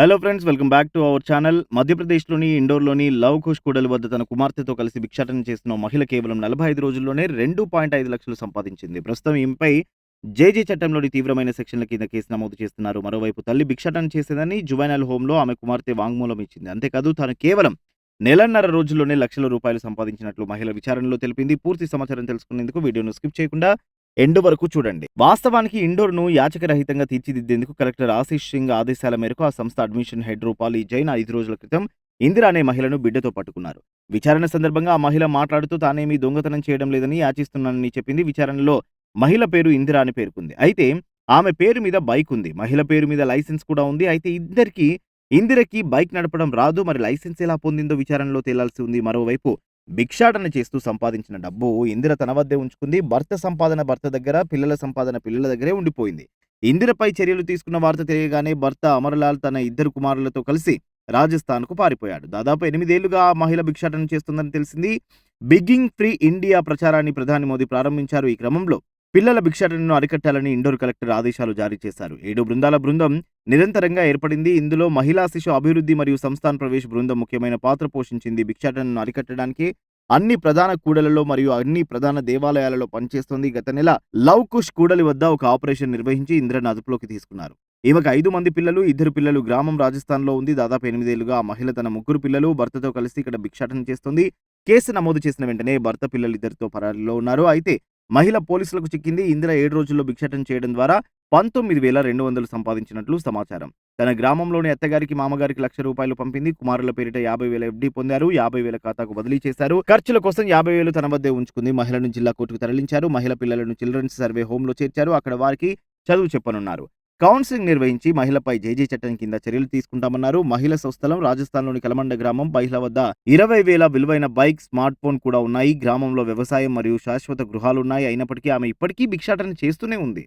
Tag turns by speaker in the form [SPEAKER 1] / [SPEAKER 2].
[SPEAKER 1] Hello friends welcome back to our channel మధ్యప్రదేశ్లోని ఇండోర్లోని love కుష్ కూడలి వద్ద తన కుమార్తెతో కలిసి భిక్షాటన చేస్తున్న మహిళ కేవలం నలభై ఐదు రోజుల్లోనే రెండు పాయింట్ ఐదు లక్షలు సంపాదించింది. ప్రస్తుతం ఈమెపై జేజీ చట్టంలోని తీవ్రమైన సెక్షన్ల కింద కేసు నమోదు చేస్తున్నారు. మరోవైపు తల్లి భిక్షాటన చేసేదని జువైనల్ హోంలో ఆమె కుమార్తె వాంగ్మూలం ఇచ్చింది. అంతేకాదు తాను కేవలం నెలన్నర రోజుల్లోనే లక్షల రూపాయలు సంపాదించినట్లు మహిళ విచారణలో తెలిపింది. పూర్తి సమాచారం తెలుసుకునేందుకు వీడియోను స్కిప్ చేయకుండా ఎండ్ వరకు చూడండి. వాస్తవానికి ఇండోర్ను యాచకరహితంగా తీర్చిదిద్దేందుకు కలెక్టర్ ఆశీష్ సింగ్ ఆదేశాల మేరకు ఆ సంస్థ అడ్మిషన్ హెడ్ రూపాలి జైన్ ఐదు రోజుల క్రితం ఇందిరా అనే మహిళను బిడ్డతో పట్టుకున్నారు. విచారణ సందర్భంగా ఆ మహిళ మాట్లాడుతూ తానేమీ దొంగతనం చేయడం లేదని యాచిస్తున్నానని చెప్పింది. విచారణలో మహిళ పేరు ఇందిరా అని పేర్కొంది. అయితే ఆమె పేరు మీద బైక్ ఉంది. మహిళ పేరు మీద లైసెన్స్ కూడా ఉంది. అయితే ఇద్దరికి ఇందిరకి బైక్ నడపడం రాదు. మరి లైసెన్స్ ఎలా పొందిందో విచారణలో తేలాల్సి ఉంది. మరోవైపు భిక్షాటన చేస్తూ సంపాదించిన డబ్బు ఇందిర తన వద్దే ఉంచుకుంది. భర్త సంపాదన భర్త దగ్గర పిల్లల సంపాదన పిల్లల దగ్గరే ఉండిపోయింది. ఇందిరపై చర్యలు తీసుకున్న వార్త తెలియగానే భర్త అమరలాల్ తన ఇద్దరు కుమారులతో కలిసి రాజస్థాన్కు పారిపోయాడు. దాదాపు ఎనిమిదేళ్ళుగా ఆ మహిళ భిక్షాటన చేస్తుందని తెలిసింది. బిగ్గింగ్ ఫ్రీ ఇండియా ప్రచారాన్ని ప్రధాని మోదీ ప్రారంభించారు. ఈ క్రమంలో పిల్లల భిక్షాటనను అరికట్టాలని ఇండోర్ కలెక్టర్ ఆదేశాలు జారీ చేశారు. ఏడు బృందాల బృందం నిరంతరంగా ఏర్పడింది. ఇందులో మహిళా శిశు అభివృద్ధి మరియు సంస్థాన్ ప్రవేశ్ బృందం ముఖ్యమైన పాత్ర పోషించింది. భిక్షాటనను అరికట్టడానికి అన్ని ప్రధాన కూడలలో మరియు అన్ని ప్రధాన దేవాలయాలలో పనిచేస్తోంది. గత నెల లవ్ కుష్ కూడలి వద్ద ఒక ఆపరేషన్ నిర్వహించి ఇంద్రను అదుపులోకి తీసుకున్నారు. ఈమెకు ఐదు మంది పిల్లలు ఇద్దరు పిల్లలు గ్రామం రాజస్థాన్లో ఉంది. దాదాపు ఎనిమిదేళ్ళుగా ఆ మహిళ తన ముగ్గురు పిల్లలు భర్తతో కలిసి ఇక్కడ భిక్షాటన చేస్తోంది. కేసు నమోదు చేసిన వెంటనే భర్త పిల్లలిద్దరితో పరారీలో ఉన్నారు. అయితే మహిళ పోలీసులకు చిక్కింది. ఇందిర ఏడు రోజుల్లో భిక్షాటం చేయడం ద్వారా పంతొమ్మిది వేల రెండు వందలు సంపాదించినట్లు సమాచారం. తన గ్రామంలోని అత్తగారికి మామగారికి లక్ష రూపాయలు పంపింది. కుమారుల పేరిట యాభై వేల ఎఫ్డీ పొందారు. యాభై వేల ఖాతాకు బదిలీ చేశారు. ఖర్చుల కోసం యాభై వేలు తన వద్దే ఉంచుకుంది. మహిళను జిల్లా కోర్టుకు తరలించారు. మహిళ పిల్లలను చిల్డ్రన్స్ సర్వే హోంలో చేర్చారు. అక్కడ వారికి చదువు చెప్పనున్నారు. కౌన్సిలింగ్ నిర్వహించి మహిళపై జేజీ చట్టం కింద చర్యలు తీసుకుంటామన్నారు. మహిళ స్వస్థలం రాజస్థాన్లోని కలమండ గ్రామం మహిళ వద్ద ఇరవై వేల విలువైన బైక్ స్మార్ట్ ఫోన్ కూడా ఉన్నాయి. గ్రామంలో వ్యవసాయం మరియు శాశ్వత గృహాలున్నాయి అయినప్పటికీ ఆమె ఇప్పటికీ భిక్షాటన చేస్తూనే ఉంది.